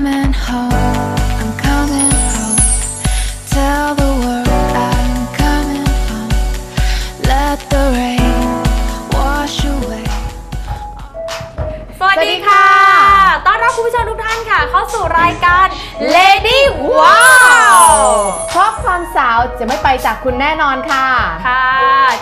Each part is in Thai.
coming home. I'm coming home. Tell the world I'm coming home. Let the rain wash away. สวัสดีค่ะ ต้อนรับคุณผู้ชมทุกท่านค่ะ เข้าสู่รายการ Lady Wow สาวจะไม่ไปจากคุณแน่นอนค่ะ ค่ะ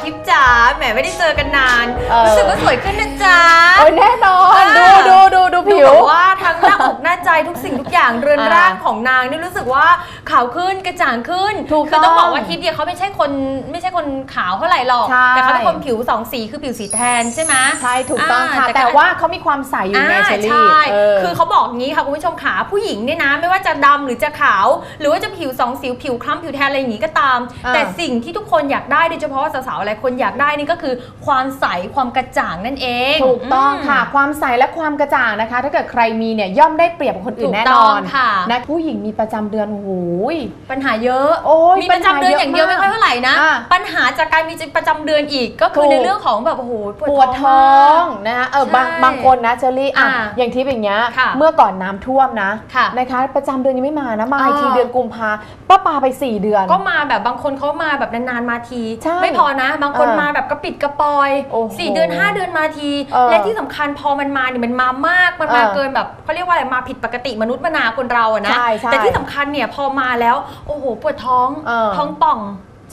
ทิพย์จ๋าแหมไม่ได้เจอกันนาน เออ รู้สึกว่าสวยขึ้นนะจ๊ะ โอ้ยแน่นอน ดูอ่า ดูดูดูผิว แบบว่าทั้งหน้าอกหน้าใจทุกสิ่งทุกอย่างเรือนอ่าร่างของนางนี่รู้สึกว่าขาวขึ้นกระจ่างขึ้นถูกคือต้องต้องบอกว่าทิพย์เนี่ยเขาไม่ใช่คนไม่ใช่คนขาวเท่าไหร่หรอก ใช่ แต่เขาเป็นคนผิวสองสีคือผิวสีแทนใช่ไหม ใช่ถูกต้องค่ะ อ่าแต่ว่าเขามีความใสอยู่ไงอ่าเชอรี่ใช่เออคือเขาบอกงี้ค่ะคุณผู้ชมขาผู้หญิงเนี่ยนะ ไม่ว่าจะดำหรือจะขาว หรือว่าจะผิวสองสิวผิวคล้ำผิวแทนอะไรอย่างงี้ก็ตาม อ่า แต่สิ่งที่ทุกคนอยากได้โดยเฉพาะสาวๆหลายคนอยากได้นี่ก็คือความใสความกระจ่างนั่นเองถูกต้องค่ะมความใสและความกระจ่างนะคะ ถ้าเกิดใครมีเนี่ยย่อมได้เปรียบกว่าคนอื่นถูกแน่ต้นอองนค่ะ นะผู้หญิงมีประจำเดือนโอ้โหย ปัญหาเยอะ โอ้ยมีประจำเดือนอย่างเดียวปัไม่ญหาเยอะมากค่อยเท่าไหร่นะ อ่าปัญหาจากการมีประจำเดือนอีกก็คือถูก ในเรื่องของแบบโอ้โหปวดท้อมากงนะคะเออใช่บางบางคนนะเชอรี่อะอ่าอย่างที่อย่างเงี้ยค่ะเมื่อก่อนน้ำท่วมนะค่ะนะคะ ประจำเดือนยังไม่มานะมาอ่าอีกทีเดือนกุมภาป้าปาไป 4 เดือนก็มาแบบบางคนเขามาแบบนานๆมาทีใช่ไม่พอนะ บางคนเออมาแบบกระปิดกระปอยโอ้โหสี่เดือนห้าเดือนมาทีเออและที่สำคัญพอมันมาเนี่ยมันมามากมันมาเออเกินแบบเขาเรียกว่าอะไรมาผิดปกติมนุษย์มนาคนเราอะนะใช่ใช่แต่ที่สำคัญเนี่ยพอมาแล้วโอ้โหปวดท้องเออท้องป่อง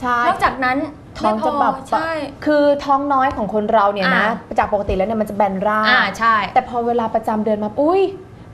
ใช่นอกจากนั้นท้องจะแบบไม่พอใช่คือท้องน้อยของคนเราเนี่ยนะอ่าจากปกติแล้วเนี่ยมันจะแบนร่างอ่าใช่แต่พอเวลาประจำเดือนมาอุ้ย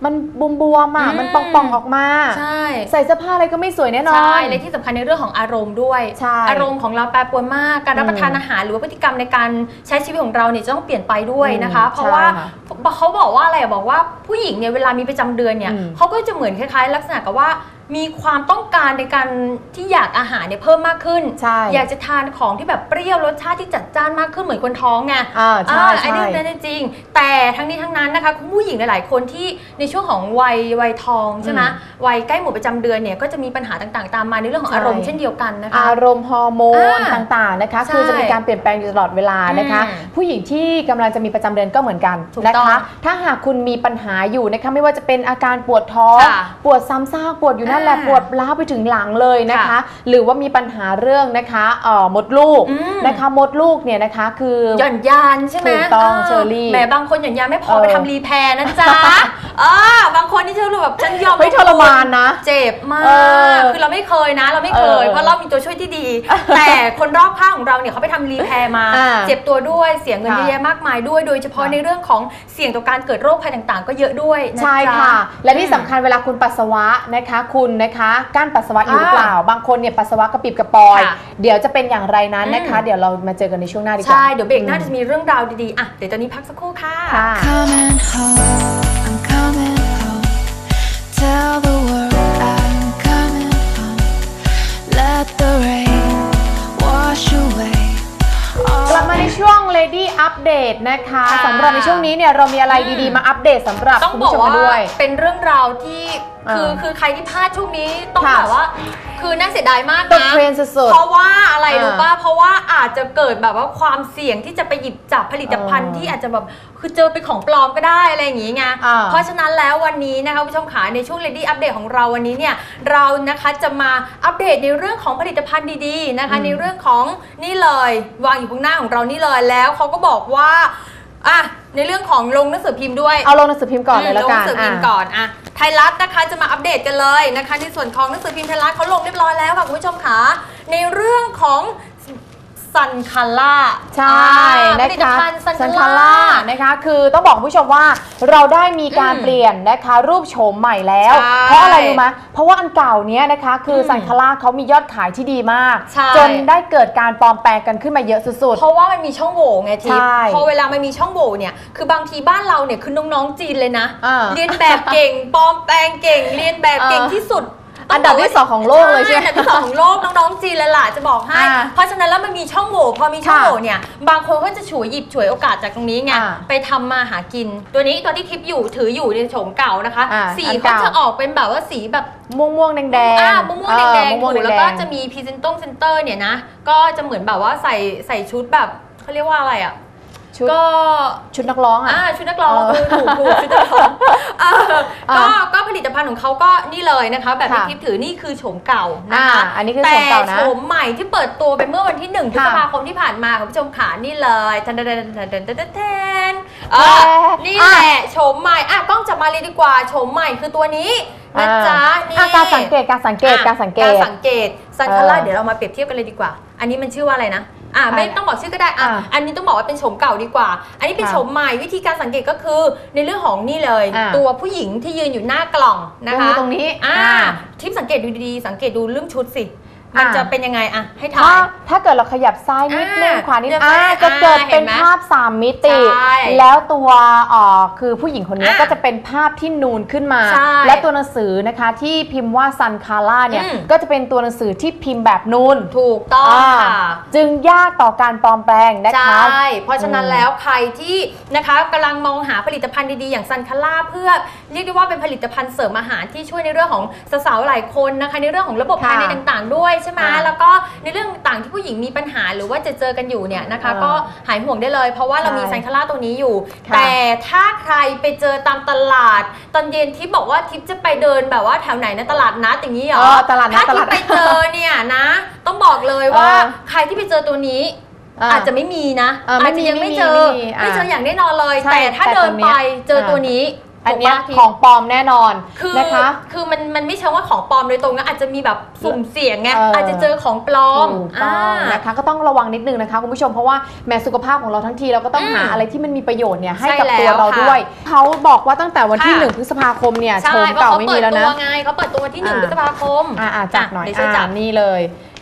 มันบวมบวมๆอะอืมมันป่องๆออกมา ใช่ ใส่เสื้อผ้าอะไรก็ไม่สวยแน่นอน ใช่ และที่สำคัญในเรื่องของอารมณ์ด้วย ใช่ อารมณ์ของเราแปรปรวนมาก การรับประทานอืมอาหารหรือว่าพฤติกรรมในการใช้ชีวิตของเราเนี่ยจะต้องเปลี่ยนไปด้วยนะคะอืมเพราะว่าใช่ค่ะเขาบอกว่าอะไรอะบอกว่าผู้หญิงเนี่ยเวลามีประจำเดือนเนี่ยอืมเขาก็จะเหมือนคล้ายๆ ลักษณะกับว่า มีความต้องการในการที่อยากอาหารเนี่ยเพิ่มมากขึ้น ใช่ อยากจะทานของที่แบบเปรี้ยวรสชาติที่จัดจ้านมากขึ้นเหมือนคนท้องไงอ่าใช่อ่าใช่อันนี้นั่นจริง แต่ทั้งนี้ทั้งนั้นนะคะคุณผู้หญิงหลายๆ คนที่ในช่วงของวัยวัยทองใช่ไหมอืมวัยใกล้หมดประจำเดือนเนี่ยก็จะมีปัญหาต่างๆ ตามมาในเรื่องของใช่อารมณ์เช่นเดียวกันนะคะ อารมณ์ฮอร์โมนอ่าต่างๆนะคะใช่คือจะมีการเปลี่ยนแปลงอยู่ตลอดเวลานะคะอืมผู้หญิงที่กำลังจะมีประจำเดือนก็เหมือนกันถูกนะต้องคะ ถ้าหากคุณมีปัญหาอยู่นะคะไม่ว่าจะเป็นอาการปวดท้องค่ะปวดซ้ำซากปวดอยู่นั่นแหละอ่าปวดล้าวไปถึงหลังเลยนะคะค่ะหรือว่ามีปัญหาเรื่องนะคะเอ่อมดลูกอืมนะคะมดลูกเนี่ยนะคะคือหย่อนยานใช่ไหมถูกต้องาเชอรี่แหมบางคนหย่อนยานไม่พอเออไปทำรีแพร์นะจ๊ะอ่าบางคนที่เชื่อแบบฉันยอมเฮ้ยทรมานนะ เจ็บมาเออกคือเราไม่เคยนะ เราไม่เคยเออเพราะเรามีตัวช่วยที่ดี แต่คนรอบข้างของเราเนี่ยเขาไปทำรีแพร์มาอ่าเจ็บตัวด้วยเสียเงินค่ะเยอะแยะมากมายด้วย โดยเฉพาะค่ะในเรื่องของเสี่ยงต่อการเกิดโรคภัยต่างๆ ก็เยอะด้วยนะใช่จ๊ค่ะ และที่สำคัญเวลาคุณปัสสาวะนะคะคุณนะคะกั้นปัสสาวะอยู่หรือเปล่า บางคนเนี่ยปัสสาวะกระปิบกระปอยค่ะเดี๋ยวจะเป็นอย่างไรนั้นนะคะอืมเดี๋ยวเรามาเจอกันในช่วงหน้าดีกว่า ใช่ เดี๋ยวเบรกหน้าจะมีเรื่องราวดีๆ อะ เดี๋ยวตอนนี้พักสักครู่ค่ะค่ะ Coming home, I'm coming home. Tell the world I'm coming home. Let the rain wash away. กลับมาในช่วง Lady Update นะคะค่ะ สำหรับในช่วงนี้เนี่ยเรามีอะไรดีๆมาอัปเดตสำหรับต้องคุณบอผู้กชมว่าด้วย เป็นเรื่องราวที่ คือเออคือใครที่พลาดช่วงนี้ต้องค่ะแบบว่า คือน่าเสียดายมากตกนะเทรนด์สุดเพราะว่าอะไรเออรู้ป่ะเพราะว่าอาจจะเกิดแบบว่าความเสี่ยงที่จะไปหยิบจับผลิตภัณฑ์เออที่อาจจะแบบคือเจอเป็นของปลอมก็ได้อะไรอย่างงี้ไงอ่า เพราะฉะนั้นแล้ววันนี้นะคะคุณผู้ชมขาในช่วง Lady Update ของเราวันนี้เนี่ยเรานะคะจะมาอัปเดตในเรื่องของผลิตภัณฑ์ดีๆนะคะอืมในเรื่องของนี่เลยวางอยู่ข้างหน้าของเรานี่เลยแล้วเขาก็บอกว่าอะ ในเรื่องของลงหนังสือพิมพ์ด้วยเอาลงหนังสือพิมพ์ก่อนเลยแล้วกันงหนังสือพิมพ์อะก่อนอะไทยรัฐนะคะจะมาอัปเดตกันเลยนะคะ ในส่วนของหนังสือพิมพ์ไทยรัฐเขาลงเรียบร้อยแล้วค่ะคุณผู้ชมค่ะในเรื่องของ ซันคาร่าใช่ผนะลิตคะภัณฑ์ซันซันคาคาร่าร่า นะคะ คือต้องบอกคุณผู้ชมว่าเราได้มีการอืมเปลี่ยนนะคะรูปโฉมใหม่แล้ว ใช่เพราะอะไรรู้ไหมเพราะว่าอันเก่าเนี้ยนะคะ คืออมซันคาร่าเขามียอดขายที่ดีมาก ใช่ จนได้เกิดการปลอมแปลงกันขึ้นมาเยอะสุด เพราะว่ามันมีช่องโหว่ไงทิพใช่ย์พอเวลามันมีช่องโหว่เนี่ย คือบางทีบ้านเราเนี่ยคือน้องๆจีนเลยนะ อ่าเรียนแบบเก่ง ปลอมแปลงเก่ง เรียนแบบเก่งเออที่สุด อันดับที่สองของโลกเลยใช่ไหมอันดับที่สองของโลกน้องๆจีนเลยล่ะจะบอกให้อ่าเพราะฉะนั้นแล้วมันมีช่องโหว่พอมีช่องค่ะโหว่เนี่ยบางคนก็จะฉวยหยิบฉวยโอกาสจากตรงนี้ไงอ่าไปทำมาหากิน ตัวนี้ตัวที่ทิปอยู่ถืออยู่ในโฉมเก่านะคะอ่าสีอันเขาเก่าจะออกเป็นแบบว่าสีแบบม่วงม่วงๆแดงแดงอ่าม่วงๆแดงๆม่วงถูๆแล้วแดก็งจะมีพรีเซนต์ตงเซนเตอร์เนี่ยนะก็จะเหมือนแบบว่าใส่ใส่ชุดแบบเขาเรียกว่าอะไรอะ ชุดก็ชุดนักร้องอะ อ่าชุดนักร้องเออคือถูกถูกชุดนักร้องเออก็อะก็ผลิตภัณฑ์ของเขาก็นี่เลยนะคะ แบบที่ค่ะทิพย์ถือนี่คือโฉมเก่านะคะอ่าอันนี้คือแต่โฉมเก่านะโฉมใหม่ที่เปิดตัวไปเมื่อวันที่1พฤษภาคมที่ผ่านมาคุณผู้ชมขานี่เลยทันทันทันทันทันทันทันเออแหมนี่แหละโฉมใหม่อะกล้องจับมาเลยดีกว่าโฉมใหม่คือตัวนี้นะจ๊ะอ่านี่อะการสังเกตการสังเกตการสังเกตการสังเกตซันคาร่าเออ เดี๋ยวเรามาเปรียบเทียบกันเลยดีกว่า อันนี้มันชื่อว่าอะไรนะ อะไม่อะต้องบอกชื่อก็ได้อะอะอันนี้ต้องบอกว่าเป็นโฉมเก่าดีกว่า อันนี้เป็นค่ะโฉมใหม่วิธีการสังเกตก็คือในเรื่องของนี่เลยอะตัวผู้หญิงที่ยืนอยู่หน้ากล่องนะคะตรงนี้อ่าอ่าทิปสังเกตดูดีๆสังเกตดูเรื่องชุดสิ มันอะจะเป็นยังไงอะให้ถ่าถ้าย ถ้าเกิดเราขยับซ้ายนิดนึงอ่าขวานิดเดี๋ยวอ่าไปจะเกิดอ่าเป็นเห็นไหมภาพสามมิติ ใช่แล้วตัวเอ่อคือผู้หญิงคนนี้อะก็จะเป็นภาพที่นูนขึ้นมา ใช่และตัวหนังสือนะคะที่พิมพ์ว่าซันคาร่าเนี่ยอืม ก็จะเป็นตัวหนังสือที่พิมพ์แบบนูนถูกต้องอ่าค่ะ จึงยากต่อการปลอมแปลงนะใชคะ่เพราะฉะนั้นอืมแล้วใครที่นะคะกำลังมองหาผลิตภัณฑ์ดีๆ อย่างซันคาร่าเพื่อเรียกได้ว่าเป็นผลิตภัณฑ์เสริมอาหารที่ช่วยในเรื่องของสาวๆหลายคนนะคะ ในเรื่องของระบบค่ะภายในต่างๆ ด้วยใช่ไหมค่ะแล้วก็ในเรื่องต่างๆที่ผู้หญิงมีปัญหาหรือว่าจะเจอกันอยู่เนี่ยนะคะเออก็หายห่วงได้เลย เพราะว่าเรามีใช่ซันคาร่าตัวนี้อยู่ค่ะแต่ถ้าใครไปเจอตามตลาด ตอนเย็นทิปบอกว่าทิปจะไปเดินแบบว่าแถวไหนนะตลาดนัดอย่างนี้เหรเอออตลาดนัดถ้าตทิลาปดไปเจอเนี่ยนะ ต้องบอกเลยว่าเออใครที่ไปเจอตัวนี้อ่าอาจจะไม่มีนะเออไม่มีาจจะยังไม่ไม่มีเจอไม่มีอ่าไม่เจออย่างแน่นอนเลยใช่แต่ถ้าแต่เดินตัวเนี้ไปยเจออ่าตัวนี้ อันเนี้ยถูกปะ ของปลอมแน่นอนคือนะคะ คือมันมันไม่ใช่ว่าของปลอมโดยตรงนะอาจจะมีแบบสุ่มเสี่ยงไงเอออ อาจจะเจอของปลอมถูกต้องนะคะก็ต้องระวังนิดนึงนะคะคุณผู้ชมเพราะว่าแม้สุขภาพของเราทั้งทีเราก็ต้องอืมหาอะไรที่มันมีประโยชน์เนี่ยให้ใช่กับแล้วตัวเราค่ะด้วยเขาบอกว่าตั้งแต่วันที่ค่ะ หนึ่งพฤษภาคมเนี่ยโฉใช่มเพราะเก่าเขาไม่เปิมีดแล้วตันะ วไงเขาเปิดตัววันที่หนึ่งอ่า พฤษภาคม อ่าอ่าจับหน่อยเดี๋ยวช่วยจับ อ่านี่เลย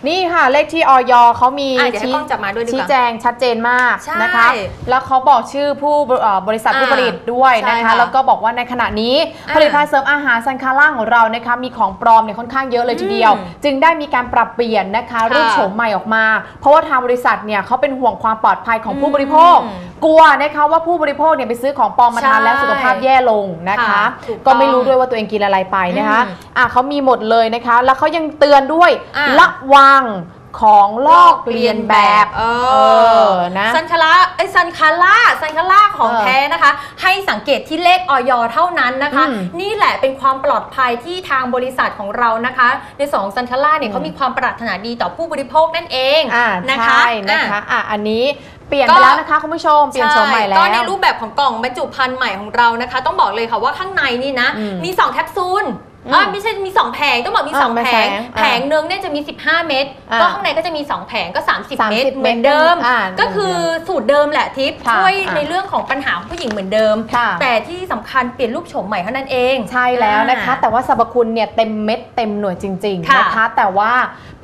นี่ค่ะเลขที่ออยเขามีอะเดี๋ยวให้กล้องจับมาด้วยดีกว่าชี้แจงชัดเจนมากใช่นะคะ แล้วเขาบอกชื่อผู้เอ่อบริษัทอ่าผู้ผลิตด้วยนะใช่คะ ค่ะแล้วก็บอกว่าในขณะนี้ อ่าผลิตภัณฑ์เสริมอาหารซันคาร่าของเรานะคะมีของปลอมเนี่ยค่อนข้างเยอะเลยทีเดียว อืมจึงได้มีการปรับเปลี่ยนนะคะค่ะรูปโฉมใหม่ออกมา เพราะว่าทางบริษัทเนี่ยเขาเป็นห่วงความปลอดภัยของผู้บริโภค อืม กลัวนะคะว่าผู้บริโภคเนี่ยไปซื้อของปลอมมาทานใช่แล้วสุขภาพแย่ลงนะคะค่ะถูกต้องก็ไม่รู้ด้วยว่าตัวเองกินอะไรไปนะคะอืมอะเขามีหมดเลยนะคะ แล้วเขายังเตือนด้วยอะระวังของลอกเลียนแบบ เอเอออนะ ซันคาร่าไอ้ยซันคาร่า ซันคาร่าของเออแท้นะคะ ให้สังเกตที่เลขออยเท่านั้นนะคะอืมนี่แหละเป็นความปลอดภัยที่ทางบริษัทของเรานะคะ ในสองซันคาร่าเนี่ยอืมเขามีความปรารถนาดีต่อผู้บริโภคนั่นเองอ่านะคะ ใช่นะคะ อะอะอันนี้ เปลี่ยนก็ไปแล้วนะคะคุณผู้ชมเปลี่ยนโฉมใหม่แล้วก็ในรูปแบบของกล่องบรรจุภัณฑ์ใหม่ของเรานะคะ ต้องบอกเลยค่ะว่าข้างในนี่นะอืมมี 2 แคปซูล อืมอ่าไม่ใช่มี 2 แผงต้องบอกมีอ่า2ไม่แผแผงงแผงหนึงเนี่ยจะมี 15 เม็ดอ่าก็ข้างในก็จะมี 2 แผงก็ 30 เม็ด30เหมือนเดิมอ่าก็คือสูตรเดิมแหละทิปค่ะช่วยอ่าในเรื่องของปัญหาของผู้หญิงเหมือนเดิมค่ะแต่ที่สำคัญเปลี่ยนรูปโฉมใหม่เท่านั้นเอง ใช่แล้วนะคะอ่าแต่ว่าสรรพคุณเนี่ยเต็มเม็ดเต็มหน่วยจริงๆค่ะนะคะแต่ว่า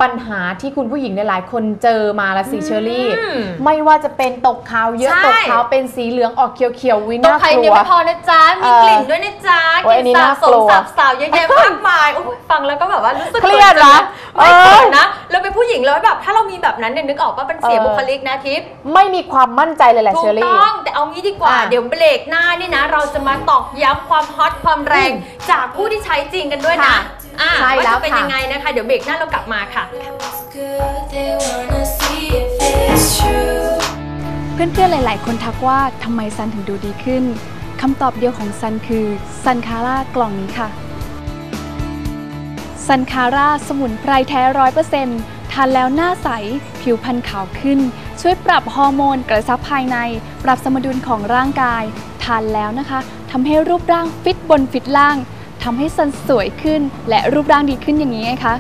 ปัญหาที่คุณผู้หญิงหลายๆคนเจอมาละสิเชอรี่อืมไม่ว่าจะเป็นตกขาวเยอะใช่ตกขาวเป็นสีเหลืองออกเขียวๆวิตัวน่าไข่กลัเนี่ยวไม่พอนะจ๊ะมีเออกลิ่นด้วยนะจ๊ะโอ้ยกอันนี้ลิ่นสาน่าบสกลัมวสับสาวเยอะแยะมากมายโอ้ยฟังแล้วก็แบบว่ารู้สึกเครียดขินะไม่เออเขินนะเราเป็นผู้หญิงแล้วแบบถ้าเรามีแบบนั้นเนี่ยนึกออกว่าเป็นเสียเออบุคลิกนะทิพย์ไม่มีความมั่นใจเลยแหละถูเชอกรี่ต้องแต่เอางี้ดีกว่าอะเดี๋ยวเบรกหน้านี่นะ เราจะมาตอกย้ำความฮอตความแรงอืมจากผู้ที่ใช้จริงกันด้วยนะค่ะอะใช่ว่าแล้วจะเป็นค่ะยังไงนะคะ เดี๋ยวเบรกหน้าเรากลับมาค่ะ It's good, they wanna see if it's true. เพื่อนๆ หลาย ๆ คนทักว่าทำไมซันถึงดูดีขึ้น คำตอบเดียวของซันคือซันคาร่ากล่องนี้ค่ะ ซันคาร่าสมุนไพรแท้ร้อยเปอร์เซ็นต์ทานแล้วหน้าใส ผิวพรรณขาวขึ้น ช่วยปรับฮอร์โมนกระชับภายใน ปรับสมดุลของร่างกาย ทานแล้วนะคะทำให้รูปร่างฟิตบนฟิตล่างทำให้ซันสวยขึ้น และรูปร่างดีขึ้นอย่างนี้ไงคะ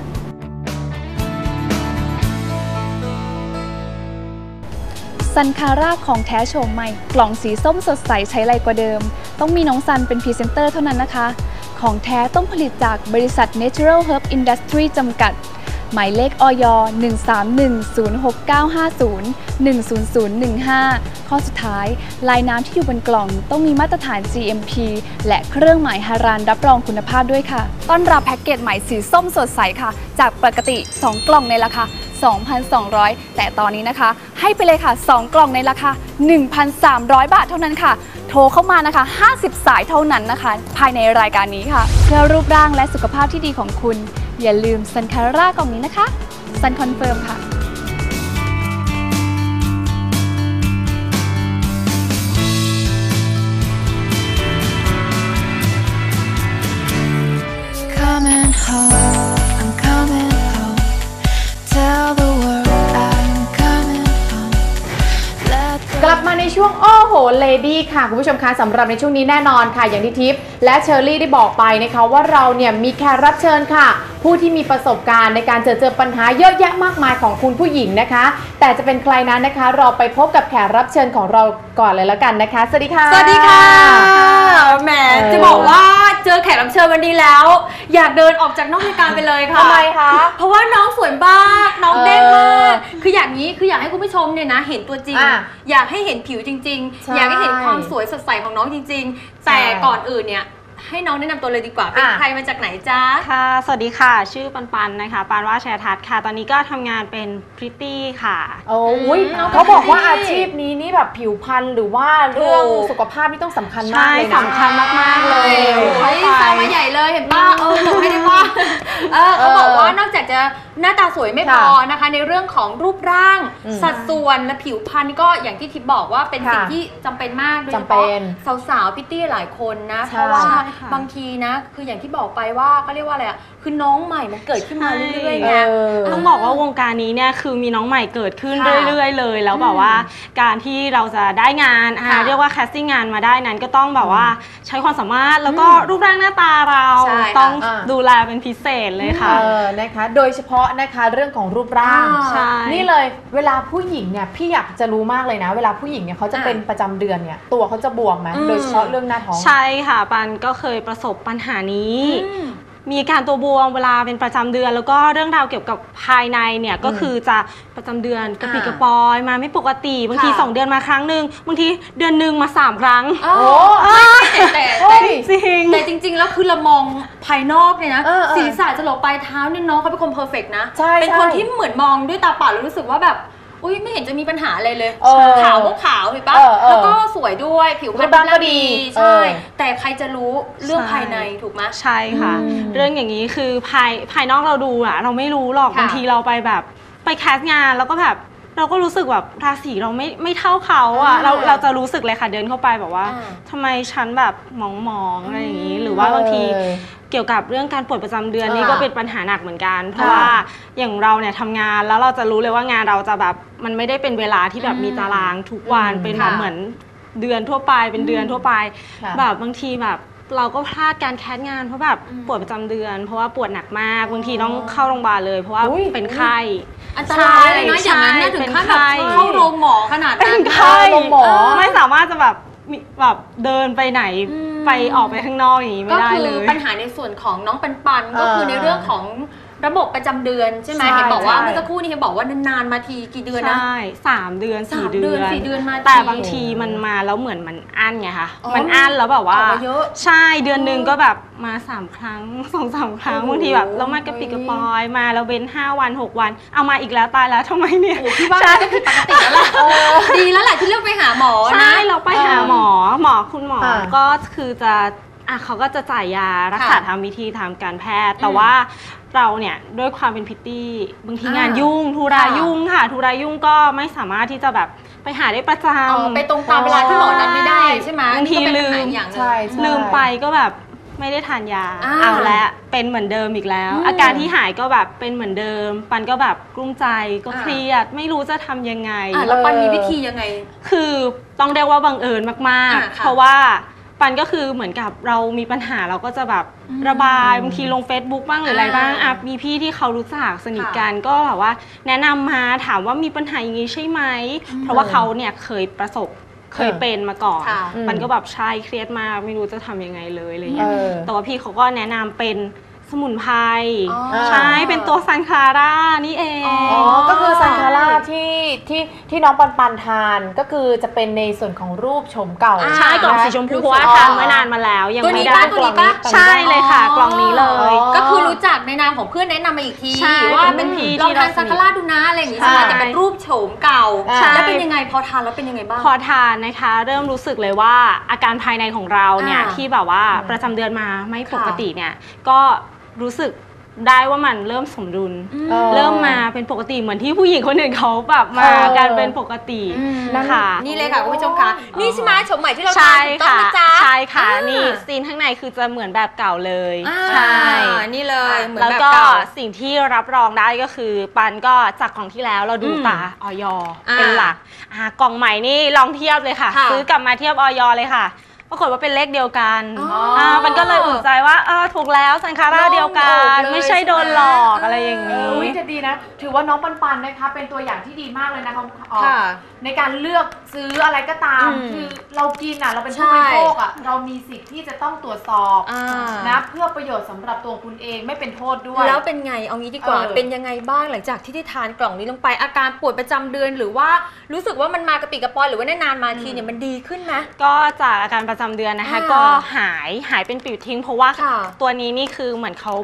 ซันคาร่าของแท้โฉมใหม่ กล่องสีส้มสดใสใช้ไรกว่าเดิม ต้องมีน้องซันเป็นพรีเซนเตอร์เท่านั้นนะคะ ของแท้ต้องผลิตจากบริษัท Natural Herb Industry จำกัด หมายเลขออย1310695010015 ข้อสุดท้าย ลายน้ำที่อยู่บนกล่องต้องมีมาตรฐาน GMP และเครื่องหมายฮารานรับรองคุณภาพด้วยค่ะ ต้อนรับแพ็กเกจใหม่สีส้มสดใสค่ะ จากปกติ 2 กล่องในราคา2,200 แต่ตอนนี้นะคะ ให้ไปเลยค่ะ 2 กล่องในราคา 1,300 บาทเท่านั้นค่ะ โทรเข้ามานะคะ 50 สายเท่านั้นนะคะ ภายในรายการนี้ค่ะ เพื่อรูปร่างและสุขภาพที่ดีของคุณ อย่าลืมซันคาร่ากล่องนี้นะคะซันคอนเฟิร์มค่ะกลับมาในช่วง โหเลดี้ค่ะ คุณผู้ชมคะสำหรับในช่วงนี้แน่นอนค่ะ อย่างที่ทิพย์และเชอรี่ได้บอกไปนะคะว่าเราเนี่ยมีแขกรับเชิญค่ะ ผู้ที่มีประสบการณ์ในการเจอเจอปัญหาเยอะแยะมากมายของคุณผู้หญิงนะคะ แต่จะเป็นใครนั้นนะคะเราไปพบกับแขกรับเชิญของเราก่อนเลยแล้วกันนะคะสวัสดีค่ะ สวัสดีค่ะแหมเออจะบอกว่าเจอแขกรับเชิญวันนี้แล้ว อยากเดินออกจากนอกรายการไปเลยค่ะทำไมคะเพราะว่าน้องสวยมากน้องเออเด้งมากคืออย่างนี้คืออยากให้คุณผู้ชมเนี่ยนะเห็นตัวจริงอะอยากให้เห็นผิวจริงใช่ๆอยากให้เห็นความสวยสดใสของน้องจริง ๆ แต่ใช่ก่อนอื่นเนี่ยให้น้องแนะนำตัวเลยดีกว่าเป็นอะใครมาจากไหนจ๊ะค่ะ สวัสดีค่ะ ชื่อปันปันนะคะ ปานว่าแชร์ทัศน์ค่ะ ตอนนี้ก็ทำงานเป็นพริตตี้ค่ะ โอ้ยอืมเขาบอกว่าอาชีพนี้นี่แบบผิวพรรณหรือว่าเรื่องถูกสุขภาพนี่ต้องสำคัญมากใช่เลยนะสำคัญมากๆเลยเฮ้ยเข้าซาไปมาใหญ่เลยเห็นป่ะเออบอกให้ได้ป่ะเออเขาบอกว่านอกจากจะ หน้าตาสวยไม่พอนะคะ ในเรื่องของรูปร่างอืมสัดส่วนและผิวพรรณก็อย่างที่ทิพย์บอกว่าเป็นค่ะสิ่งที่จำเป็นมากโดยเฉจำเป็พาะนสาวๆพิตตี้หลายคนนะใช่เพราะว่าใช่ค่ะบางทีนะ คืออย่างที่บอกไปว่าเขาเรียกว่าอะไรอะ คือน้องใหม่มันเกิดขึ้นมาเรื่อยๆไง เออ ต้องบอกว่าวงการนี้เนี่ยคือมีน้องใหม่เกิดขึ้นค่ะเรื่อยๆ เลย แล้วแบบว่าการที่เราจะได้งานอ่าค่ะเรียกว่าแคสติ้งงานมาได้นั้นก็ต้องแบบว่าใช้ความสามารถแล้วก็รูปร่างหน้าตาเราใช่ค่ะ ต้องอ่า ดูแลเป็นพิเศษเลยค่ะ เออนะคะ โดยเฉพาะนะคะเรื่องของรูปร่าง อ่า ใช่ นี่เลยเวลาผู้หญิงเนี่ยพี่อยากจะรู้มากเลยนะ เวลาผู้หญิงเนี่ยเขาจะอะเป็นประจำเดือนเนี่ยตัวเขาจะบวมไหมอืม โดยเฉพาะเรื่องหน้าท้อง ใช่ค่ะปันก็เคยประสบปัญหานี้ อืม มีการตัวบวมเวลาเป็นประจำเดือน แล้วก็เรื่องราวเกี่ยวกับภายในเนี่ยก็คือจะประจำเดือนกระปิดกระปอยมาไม่ปกติบางที ค่ะสองเดือนมาครั้งหนึ่งบางทีเดือนหนึ่งมาสามครั้งโอ้โอ้แต่เฮ้แต่ยจริง แต่จริง ๆ แล้วคือเรามองภายนอกเนี่ยนะเออเออศีรษะจะหลบปลายเท้าเนี่ยน้องเขาเป็นคนเพอร์เฟกต์นะ ใช่เป็นใช่คนที่เหมือนมองด้วยตาเปล่าแล้วรู้สึกว่าแบบ อุ้ยไม่เห็นจะมีปัญหาอะไรเลยเออขาวก็ขาวเห็นปะเออเออแล้วก็สวยด้วยผิวพรรณรูปร่างก็ดีใช่เออ แต่ใครจะรู้เรื่องใช่ ภายในถูกไหม ใช่ค่ะ อืมเรื่องอย่างนี้คือภายภายนอกเราดูอะเราไม่รู้หรอกค่ะ บางทีเราไปแบบไปแคสต์งานแล้วก็แบบ เราก็รู้สึกแบบราศีเราไม่ไม่เท่าเขาอะอ่าเราเราจะรู้สึกเลยค่ะเดินเข้าไปแบบว่าอ่าทำไมฉันแบบมองมองๆอะไรอย่างนี้ หรือว่าบางที เออเกี่ยวกับเรื่องการปวดประจำเดือนนี่อ่าก็เป็นปัญหาหนักเหมือนกัน เพราะค่ะว่าอย่างเราเนี่ยทำงานแล้วเราจะรู้เลยว่างานเราจะแบบมันไม่ได้เป็นเวลาที่แบบอืมมีตารางทุกวันอืมเป็นแบบค่ะเหมือนเดือนทั่วไปเป็นเดือนทั่วไปค่ะแบบบางทีแบบเราก็พลาดการแคสงานเพราะแบบอืมปวดประจำเดือน เพราะว่าปวดหนักมากบางทีต้องเข้าโรงพยาบาลเลย เพราะว่าอุ๊ยเป็นไข้อันตรายเลยนะอย่างนั้นน่ะใช่ถึงขั้นแบบเป็นไข้เข้าโรงหมอขนาดเป็นั้นนไข้ลงหมอไม่สามารถจะแบบ มีแบบเดินไปไหนอืม ไปออกไปข้างนอกอย่างนี้ไม่ก็ได้คือเลยปัญหาในส่วนของน้องปันปันก็คือในเรื่องของ ระบบประจำเดือนใช่ไหมใช่เห็นบอกว่าใช่ เมื่อสักครู่นี้เห็นบอกว่านานๆมาทีกี่เดือนนะใช่สามเดือนสาสี่มเดืเดือน อนสี่เดือนมาทีแต่บางทีมันมาแล้วเหมือนมันอั้นไงคะอ๋อมันอั้นแล้วแบบว่าออกมาเยอะใช่เดือนหนึ่งก็แบบมาสามครั้ง สองสามครั้งโอ้โห บางทีแบบแล้วมากระปิดกระปอยมาแล้วเว้นห้าวันหกวัน เอามาอีกแล้วตายแล้วทำไมเนี่ยโอ้พี่ว่ามันก็ผิดปกติแล้วล่ะดีแล้วแหละที่เลือกไปหาหมอนะ ใช่เราไปหาหมอหมอคุณหมอค่ะ ก็คือจะอะเขาก็จะจ่ายยารักษาค่ะทางวิธีทางการแพทย์ แต่อืมว่า เราเนี่ยด้วยความเป็นพิตตี้บางทีอ่างงานยุ่งธุระค่ะ ยุ่งค่ะธุระยุ่งก็ไม่สามารถที่จะแบบไปหาได้ประจอ๋อำ ไปตรงตามเวลาที่หมอนัดไม่ได้ใช่ไหมบางทีนี่ก็เป็นลืปัญมหาอย่างหนึ่งใช่ใช่ ลืมไปก็แบบไม่ได้ทานยาอ่าเอาละเป็นเหมือนเดิมอีกแล้ว อืมอาการที่หายก็แบบเป็นเหมือนเดิม ปันก็แบบกลุ้มใจก็อ่า เครียด ไม่รู้จะทำยังไง อะแล้วปันมีวิธียังไง คือต้องเรียกว่าบังเอิญมากอ่าๆค่ะเพราะว่า ปันก็คือเหมือนกับเรามีปัญหาเราก็จะแบบอืมระบายบางทีลง Facebook บ้างหรืออะไรอ่าบ้างอะมีพี่ที่เขารู้จักสนิทกันก็แบบว่า แนะนำมาถามว่ามีปัญหาอย่างนี้ใช่ไหม เพราะว่าเขาเนี่ยเคยประสบเคยเป็นมาก่อน ค่ะ ปันก็แบบใช่เครียดมากไม่รู้จะทำยังไงเลยอะไรเอเงี้ยอแต่ว่าพี่เขาก็แนะนำเป็น สมุนไพรอ๋อ ใช่เป็นตัวซันคลาร่านี่เองอ๋ออ๋อ ก็คือซันคาร่าที่ที่ที่น้องปันปันทานก็คือจะเป็นในส่วนของรูปโฉมเก่าอ่า ใช่กล่องสีชมพูเพราะว่าทานเมื่อนานมาแล้ว ยังตัวนี้ไม่ได้ป่ะตัวนี้ป่ะใช่เลยค่ะ กล่องนี้เลย อ๋อ ก็คือรู้จักในนามของเพื่อนแนะนำมาอีกทีใช่ว่าเป็เป็นนพี่ลองทานที่เราซาคาร่าดูนะอะไรอย่างงี้ใช่ไหมใช่แต่เป็นรูปโฉมเก่าใช่ แล้วเป็นยังไงพอทานแล้วเป็นยังไงบ้าง พอทานนะคะ เริ่มรู้สึกเลยว่าอาการภายในของเราเนี่ยอ่าที่แบบว่าอืมประจำเดือนมาไม่ปกค่ะติเนี่ยก็ รู้สึกได้ว่ามันเริ่มสมดุลออ เริ่มมาเป็นปกติเหมือนที่ผู้หญิงคนอื่นเขาแบบมาเออ การเป็นปกติอืมค่ะ นี่เลยค่ะคุณผู้ชมค่ะ นี่ใช่ไหมโฉมใหม่ที่เราทาใช่นถูกต้องค่ะไหมจ๊ะใช่ค่ะอ่านี่ซีนข้างในคือจะเหมือนแบบเก่าเลยอ่าใช่นี่เลยเลยเหมือนแล้วแบบก็เก่า สิ่งที่รับรองได้ก็คือ ปันก็จากกล่องที่แล้วเราดูอืมตาออยอ่าเป็นหลักอ่ากล่องใหม่นี่ลองเทียบเลยค่ะ ค่ะ ซื้อกลับมาเทียบออยเลยค่ะ ปรากฏว่าเป็นเลขเดียวกันอ๋ออ่ามันก็เลยอุ่นใจว่าเออถูกแล้วสันคาร่าเดียวกัโล่นงอกเลยไม่ใช่โดนหลอกอะไรอย่างเอนี้อวิจะดีนะ ถือว่าน้องปันปันนะคะ เป็นตัวอย่างที่ดีมากเลยนะคะอ๋อค่ะ ในการเลือกซื้ออะไรก็ตาม อืมคือเรากินอะเราเป็นใช่ผู้บริโภคอะเรามีสิทธิ์ที่จะต้องตรวจสอบอ่านะเพื่อประโยชน์สำหรับตัวคุณเองไม่เป็นโทษด้วย แล้วเป็นไง เอางี้ดีกว่า เออ เป็นยังไงบ้างหลังจากที่ได้ทานกล่องนี้ลงไป อาการปวดประจำเดือน หรือว่ารู้สึกว่ามันมากระปิกระปอยหรือว่านานๆมาทีเนี่ยมันดีขึ้นไหม ก็จากอาการประจำเดือนนะคะ อ่าก็หายหายเป็นปลิวทิ้ง เพราะว่าค่ะตัวนี้นี่คือเหมือนเขา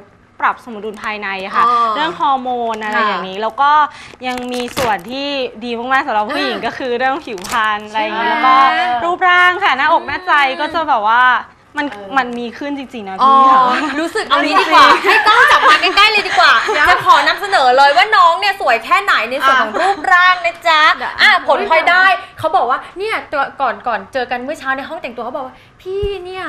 ปรับสมดุลภายในอะค่ะ อ๋อเรื่องฮอร์โมนอะไรค่ะอย่างนี้ แล้วก็ยังมีส่วนที่ดีมากๆสำหรับผู้หญิงอ่าก็คือเรื่องผิวพรรณอะไรอย่างนี้ใช่แล้วก็รูปร่างค่ะหน้าอกหน้าใจก็จะแบบว่ามันเออมันมีขึ้นจริงๆนะอ๋อพี่ค่ะ รู้สึกเอานี้ดีกว่าให้กล้องจับมาใกล้ๆเลยดีกว่า จะขอนำเสนอเลยว่าน้องเนี่ยสวยแค่ไหนในส่วนของรูปร่างนะจ๊ะอะผลพลอยได้เขาบอกว่าเนี่ยตัวก่อนก่อนเจอกันเมื่อเช้าในห้องแต่งตัวเขาบอกว่าพี่เนี่ย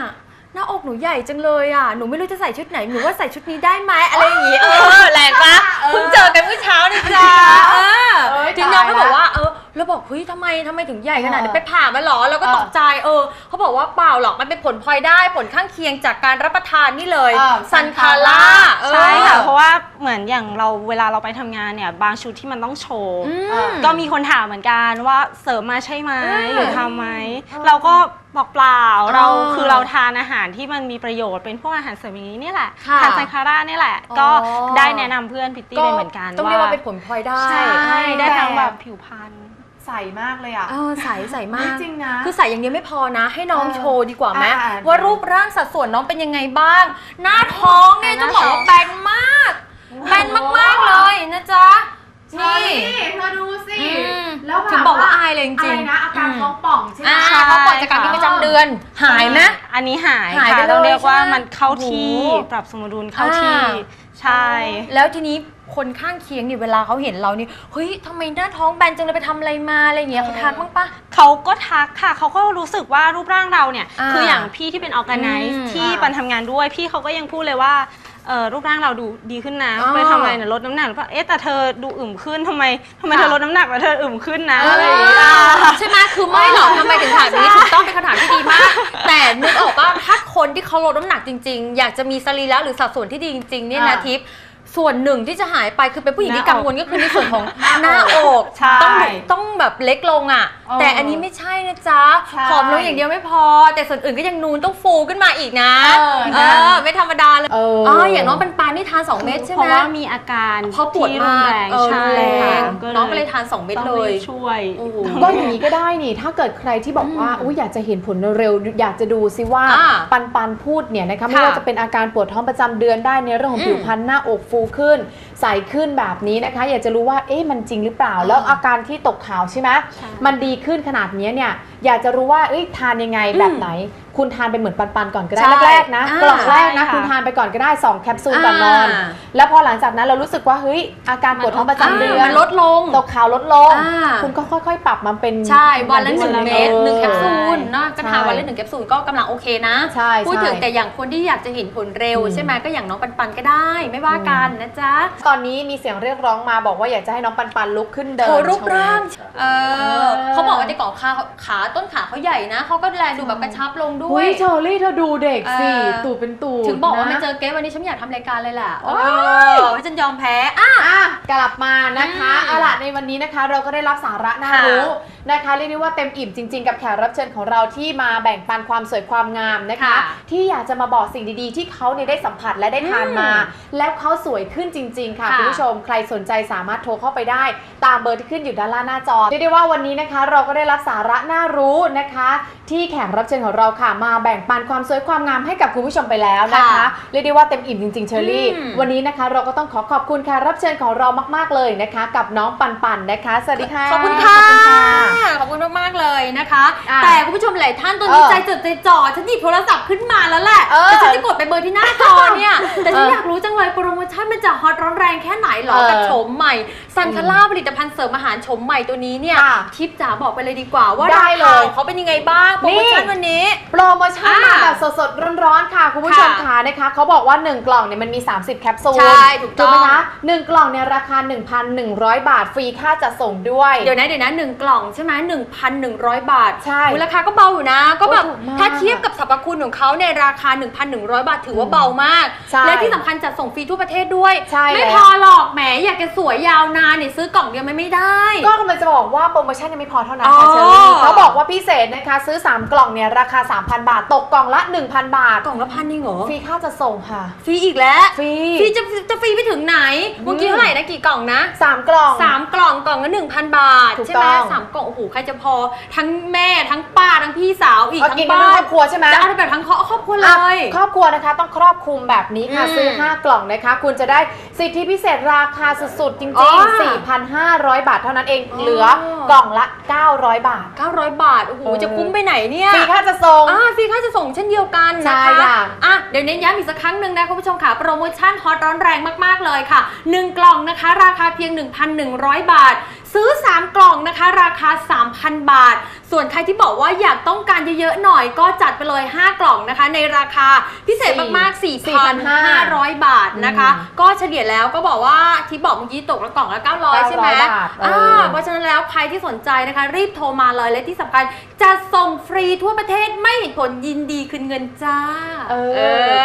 หน้าอกหนูใหญ่จังเลยอะ หนูไม่รู้จะใส่ชุดไหน หนูว่าใส่ชุดนี้ได้ไหมอะไรอย่างงี้ เออ แรงปะเพิ่งเจอกันเมื่อเช้านี่จ้าเออเอ้ยจริงน้องเขาตายละบอกว่า เออ แล้วบอกเฮ้ยทำไมทำไมถึงใหญ่ขนาดนี้เออไปผ่ามาเหรอแล้วก็เออตกใจเออเขาบอกว่าเปล่าหรอกมันเป็นผลพลอยได้ผลข้างเคียงจากการรับประทานนี่เลยเออซันคาร่าใช่ค่ะเพราะว่าเหมือนอย่างเราเวลาเราไปทำงานเนี่ยบางชุดที่มันต้องโชว์ก็มีคนถามเหมือนกันว่าเสริมมาใช่ไหมอ่าหรือทำไหมเราก็บอกเปล่าเราอ๋อคือเราทานอาหารที่มันมีประโยชน์เป็นพวกอาหารเสริมอย่างนี้เนี่ยแหละค่ะทานไซคาร่าเนี่ยแหละอ๋อก็ได้แนะนำเพื่อนพิตตี้ไปเหมือนกันต้องเรียกว่าเป็นผลพลอยได้ใช่ได้ทั้งแต่แบบผิวพรรณ ใส่มากเลยอะ เออใสใสมาก จริงนะ คือใส่อย่างเดียวไม่พอนะ ให้น้องเออโชว์ดีกว่าไหมอ่าว่ารูปร่างสัดส่วนน้องเป็นยังไงบ้าง หน้าท้องเนี่ยหต้อน้างบอกท้อง ว่าแบนมากแบนมากๆเลยนะจ๊ะนี่ นี่เธอดูสิ อืมแล้วแบบถึงบอกว่าอายเลยจอะริไรงนะอาการอืม ท้องป่องใช่ไหม อ่าใช่ เขาปล่อยจากการที่ประจำเดือน หายไหม อันนี้หายหายไปค่ะเลยต้องเรียกว่าใช่ไหมมันเข้าที่โอ้โหปรับสมดุลเข้าที่ อ่า ใช่ แล้วทีนี้ คนข้างเคียงนี่เวลาเขาเห็นเรานี่เฮ้ยทำไมหน้าท้องแบนจังเลยไปทำอะไรมาอะไรอย่างเงี้ยเขาทักบ้างปะ เขาก็ทักค่ะ เขาก็รู้สึกว่ารูปร่างเราเนี่ย อ่าคืออย่างพี่ที่เป็นออ g a แก i z อื e มที่อ่าปันทำงานด้วย พี่เขาก็ยังพูดเลยว่าเออรูปร่างเราดูดีขึ้นนะอ๋อไปทำอะไรเนี่ยลดน้ำหนักหรือเปล่าเอ๊ะแต่เธอดูอึมขึ้นทำไมทำไมค่ะ เธอลดน้ำหนักแล้วเธออึมขึ้นนะเออะไรออย่างเงี้ย ใช่ไหมคือไม่หรอกทำไมถึงถามอย่างนี้ถูกต้องเป็นคำถามที่ดีมาก แต่นึกออกว่าถ้าคนที่เขาลดน้ำหนักจริง ๆ อยากจะมีสรีระหรือสัดส่วนที่ดีจริงๆเนี่ยนะอ่าทิพย์ ส่วนหนึ่งที่จะหายไปคือเป็นผู้หญิงที่หน้ากัอกงวลก็คือในส่วนของหหน้าน้าออกกใช่ ต้องต้องแบบเล็กลงอะเออ แต่อันนี้ไม่ใช่นะจ๊ะใช่ผอมลงอย่างเดียวไม่พอ แต่ส่วนอื่นก็ยังนูนต้องฟูขึ้นมาอีกนะเออเออไม่ธรรมดาเลยเอออ๋ออย่างน้องปันปานนี่ทาน 2 เม็ดใช่เพไหม ราะว่ามีอาการเพราะปวดที่รุมานกแรงเออใช่รุนแรค่ะงน้องก็เลยทาน2เม็ดต้องเลรียบช่วย โอ้โห ก็อย่างนี้ก็ได้นี่ ถ้าเกิดใครที่บอกว่าอืมอุ้ยอยากจะเห็นผลเร็วๆอยากจะดูซิว่าอ่าปันปันพูดเนี่ยนะคะไม่ค่ะว่าจะเป็นอาการปวดท้องประจำเดือนได้ในเรื่องของอืมผิวพรรณหน้าอกฟูขึ้น ใสขึ้นแบบนี้นะคะ อยากจะรู้ว่าเอ๊ะมันจริงหรือเปล่า แล้วอาการที่ตกขาวใช่ไหมใช่มันดีขึ้นขนาดนี้เนี่ยอยากจะรู้ว่าเอ้ยทานยังไงแบบไหน คุณทานเป็นเหมือนปันปันๆก่อนก็ได้ใช่แรกๆนะอ่ากล่องแรกนะ ใช่ค่ะคุณทานไปก่อนก็ได้สองแคปซูลก่อนนอน อ่า แล้วพอหลังจากนั้นเรารู้สึกว่าเฮ้ยอาการปวดท้องประจำเดือนมันลดลง ตกขาวลดลง อ่า คุณก็ค่อยๆ ปรับมาเป็นใช่ วันละหนึ่งวันเม็ดหนึ่งแคปซูลเออเนาะก็ทานวันละหนึ่งแคปซูลก็กำลังโอเคนะ ใช่พูดถึงใช่แต่อย่างคนที่อยากจะเห็นผลเร็ว อืม ใช่ไหมก็อย่างน้องปันปันๆก็ได้ ไม่ว่ากันนะจ๊ะตอนนี้มีเสียงเรียกร้องมาบอกว่าอยากจะให้น้องปันปันลุกขึ้นเดินโชว์รูปโชว์ร่างเออเออ เขาบอกว่าในกล่องขาขาต้นขาเขาใหญ่นะเขาก็แลดูแบบกระชับลงด้วอุ้ย ยเชอรี่เธอดูเด็กสิเออ ตูดเป็นตูดถึงบอกว่านะมาเจอเกสวันนี้ฉันไม่อยากทำรายการเลยแหละโอ้เอยอฉันยอมแพ้อะอะ กลับมานะคะอืมเอาล่ะในวันนี้นะคะ เราก็ได้รับสาระน่าค่ะรู้ นะคะเรียกได้ว่าเต็มอิ่มจริง ๆ กับแขกรับเชิญของเราที่มาแบ่งปันความสวยความงามนะคะ ค่ะที่อยากจะมาบอกสิ่งดีๆ ที่เขาเนี่ยได้สัมผัสและได้ทานมาอืมแล้วเขาสวยขึ้นจริง ๆ ค่ะค่ะ คุณผู้ชมใครสนใจสามารถโทรเข้าไปได้ ตามเบอร์ที่ขึ้นอยู่ด้านล่างหน้าจอเรียกได้ว่าวันนี้นะคะ เราก็ได้รับสาระน่ารู้นะคะ ที่แขกรับเชิญของเราค่ะ มาแบ่งปันความสวยความงามให้กับคุณผู้ชมไปแล้วนะคะ ค่ะเรียกได้ว่าเต็มอิ่มจริงๆเชอรี่ อืม วันนี้นะคะ เราก็ต้องขอขอบคุณแขกรับเชิญของเรามากๆเลยนะคะ กับน้องปันปันนะคะสวัสดีค่ะ ขอบคุณค่ะขอบคุณค่ะขอบคุณมากๆเลยนะคะ อะแต่คุณผู้ชมหลายท่านตอนนี้เออใจจดใจจ่อฉันหยิบโทรศัพท์ขึ้นมาแล้วแหละเออแต่ฉันจะกดไปเบอร์ที่หน้าจอเนี่ย แต่ฉันเอออยากรู้จังเลยโปรโมชั่นมันจะฮอตร้อนแรงแค่ไหนหรอเออกับโฉมใหม่ซันคาร่าผลิตภัณฑ์เสริมอาหารโฉมใหม่ตัวนี้เนี่ยค่ะทิปจ๋าบอกไปเลยดีกว่าว่าได้ราเลคายของเขาเป็นยังไงบ้างโปรโมชั่นนี่ วันนี้ โปรโมชั่นอ่ามาแบบสดๆ ร้อนๆ ค่ะ คุณผู้ชมค่ะค่ะนะคะเขาบอกว่า 1 กล่องเนี่ยมันมี 30 แคปซูลใช่ถูกต้อง ไหมคะ1กล่องเนี่ยราคา 1,100 บาทฟรีค่าจัดส่งด้วย เดี๋ยวนะเดี๋ยวนะหนึ่งกล่องใช่ไหมหนึ่งพันหนึ่งร้อยบาทใช่มูลค่าก็เบาอยู่นะ ก็แบบโอ้ถูกมากถ้าเทียบกับสรรพคุณของเขาในราคา 1,100 บาทถือว่าเบามาก ใช่และที่สำคัญจัดส่งฟรีทั่วประเทศด้วย ใช่ไม่แล้ว พอหรอกแหมอยากจะสวยยาวนานเนี่ยซื้อกล่องเดียวมันไม่ได้ ก็กำลังจะบอกว่าโปรโมชั่นยังไม่พอเท่านั้นอ๋อค่ะเชอรี่เขาบอกว่าพิเศษนะคะ ซื้อ 3 กล่องเนี่ยราคา 3,000 บาท ตกกล่องละ 1,000 บาท กล่องละพันนี่เหรอฟรีค่าจัดส่งค่ะ ฟรีอีกแล้วฟรี ฟรีจะจะฟรีไปถึงไหนเมื่อกี้เท่าไหร่นะกี่กล่องนะ 3 กล่อง สามกล่องกล่องละหนึ่งพันบาท ถูกใช่ไหมต้อง สามกล่องโอ้โหใครจะพอทั้งแม่ทั้งป้าทั้งพี่สาวอีกเอาทั้งกินกันบ้าทั้งครอบครัวใช่ไหม จะเอาแบบทั้งครอบครัวเลอะย ครอบครัวนะคะต้องครอบคลุมแบบนี้ค่ะ อืมซื้อ 5 กล่องนะคะ คุณจะได้สิทธิพิเศษราคาสุดๆจริอ๋งอๆ4,500 บาทเท่านั้นเองอ๋อ เหลือกล่องละ 900 บาท 900 บาท โอ้โห เออ จะคุ้มไปไหนเนี่ย ฟรีค่าจะส่ง อ่าฟรีค่าจะส่งเช่นเดียวกันใช่นะคะค่ะ อะ เดี๋ยวเน้นย้ำอีกสักครั้งหนึ่งนะคุณผู้ชมค่ะ โปรโมชั่นฮอตร้อนแรงมาก ๆ เลยค่ะ 1 กล่องนะคะ ราคาเพียง 1,100 บาท ซื้อ 3 กล่องนะคะ ราคา 3,000 บาท ส่วนใครที่บอกว่าอยากต้องการเยอะๆหน่อยก็จัดไปเลย 5 กล่องนะคะ ในราคาพิเศษมากๆ 4,500 บาทนะคะ ก็เฉลี่ยแล้วก็บอกว่าที่บอกเมื่อกี้ตกละกล่องละ 900 ใช่ไหม900บาทเอออ่อ่าเพราะฉะนั้นแล้วใครที่สนใจนะคะ รีบโทรมาเลยและที่สำคัญจะส่งฟรีทั่วประเทศไม่เห็นผลยินดีคืนเงินจ้า เออ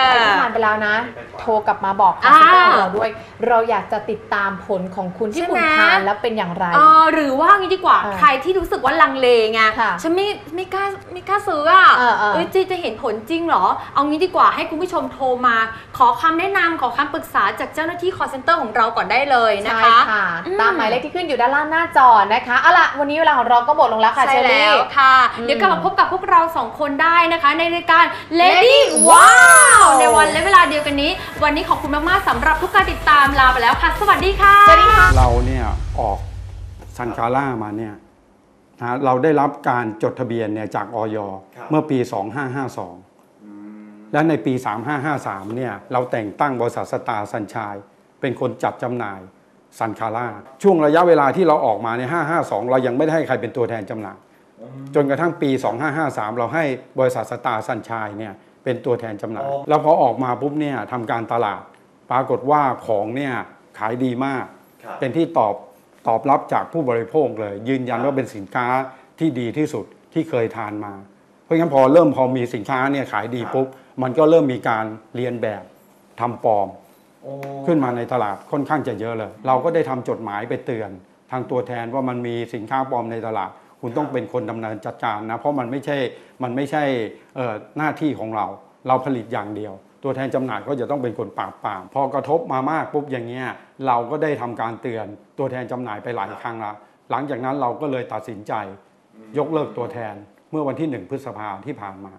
ใครที่ทานไปแล้วนะ โทรกลับมาบอกคาอ่าสเตอร์ของเราด้วย เราอยากจะติดตามผลของคุณที่ใช่คุณไหมทานแล้วเป็นอย่างไรเออหรือว่างี้ดีกว่าเออใครที่รู้สึกว่าลังเลไงค่ะฉันไม่ไม่กล้าไม่กล้าซื้ออะเออเออเอ้ยจะจะเห็นผลจริงเหรอ เอางี้ดีกว่าให้คุณผู้ชมโทรมา ขอคำแนะนำขอคำปรึกษาจากเจ้าหน้าที่ call center ของเราก่อนได้เลยนะใช่คะค่ะอืมตามหมายเลขที่ขึ้นอยู่ด้านล่างหน้าจอนะคะเอาล่ะวันนี้เวลาของเราก็หมดลงแล้วค่ะเชใช่อแล้รี่วค่ะอืมเดี๋ยวกลับมาพบกับพวกเราสองคนได้นะคะ ในรายการ Lady Lady Wow Wow ในวันและเวลาเดียวกันนี้ วันนี้ขอบคุณมากๆสำหรับทุกการติดตามลาไปแล้วค่ะ สวัสดีค่ะสวัสดีค่ะเราเนี่ยออก ซันคาร่ามาเนี่ยนะเราได้รับการจดทะเบียนเนี่ยจากออยเมื่อปี 2552 และในปี 3553 เนี่ยเราแต่งตั้งบริษัทสตาร์สัญชัยเป็นคนจัดจำหน่ายซันคาร่าช่วงระยะเวลาที่เราออกมาในย552 เรายังไม่ได้ให้ใครเป็นตัวแทนจำหน่ายจนกระทั่งปี 2553 เราให้บริษัทสตาร์สัญชัยเนี่ยเป็นตัวแทนจำหน่าย แล้วพอออกมาปุ๊บเนี่ยทำการตลาด ปรากฏว่าของเนี่ยขายดีมากครับเป็นที่ตอบ ตอบรับจากผู้บริโภคเลย ยืนยันว่าเป็นสินค้าที่ดีที่สุดที่เคยทานมา เพราะงั้นพอเริ่มพอมีสินค้าเนี่ยขายดีปุ๊บมันก็เริ่มมีการเรียนแบบทำปลอมโอ้ขึ้นมาในตลาดค่อนข้างจะเยอะเลย เราก็ได้ทำจดหมายไปเตือน ทางตัวแทนว่ามันมีสินค้าปลอมในตลาด คุณต้องเป็นคนดำเนินจัดการนะเพราะมันไม่ใช่มันไม่ใช่เอ่อหน้าที่ของเรา เราผลิตอย่างเดียว ตัวแทนจำหน่ายก็จะต้องเป็นคนปราบปรามพอกระทบมามากปุ๊บอย่างเงี้ยเราก็ได้ทำการเตือนตัวแทนจำหน่ายไปหลายครั้งละหลังจากนั้นเราก็เลยตัดสินใจ ยกเลิกตัวแทนเมื่อวันที่หนึ่งพฤษภาที่ผ่านมา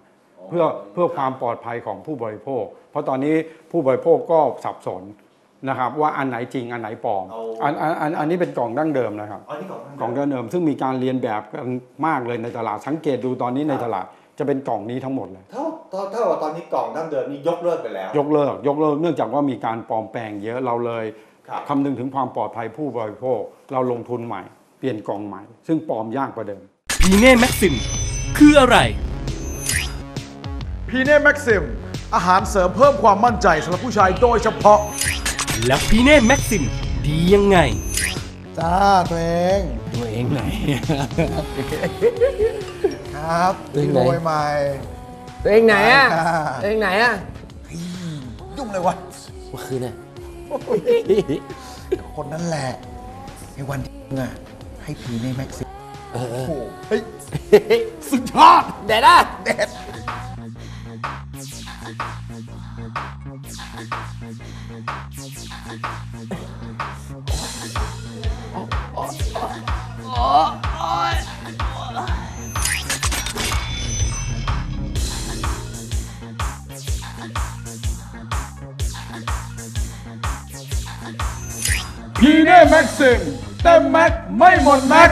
เพื่อเพื่อความปลอดภัยของผู้บริโภค เพราะตอนนี้ผู้บริโภคก็สับสนนะครับว่าอันไหนจริงอันไหนปลอมเอาอันอันอันอันนี้เป็นกล่องดั้งเดิมนะครับอ๋อนี่ของกล่องดั้งเดิมซึ่งมีการเรียนแบบกันมากเลยในตลาดสังเกตดูตอนนี้ในตลาด จะเป็นกล่องนี้ทั้งหมดเลย เท่าเท่าเท่ากับตอนนี้กล่องดั้งเดิมนี่ยกเลิกไปแล้ว ยกเลิกยกเลิกเนื่องจากว่ามีการปลอมแปลงเยอะเราเลยครับคำนึงถึงความปลอดภัยผู้บริโภค เราลงทุนใหม่ เปลี่ยนกล่องใหม่ ซึ่งปลอมยากกว่าเดิม พีเน่แม็กซิมคืออะไร พีเน่แม็กซิมอาหารเสริมเพิ่มความมั่นใจสำหรับผู้ชายโดยเฉพาะ แล้วพีเน่แม็กซิมดียังไง จ้าตัวเองตัวเองไหน ครับตัวเองไหนโดยใหม่ตัวเองไหนอะอ่าตัวเองไหนอะยุ่งเลยวะเมื่อคืนน่ะคนนั้นแหละในวันที่มึงอะให้พีเน่แม็กซิมเออเออโอ้โหเฮ้ยสุดยอดแดดอะเด็ด ยีเน่แม็กซิมเต็มแม็กไม่หมดแม็ก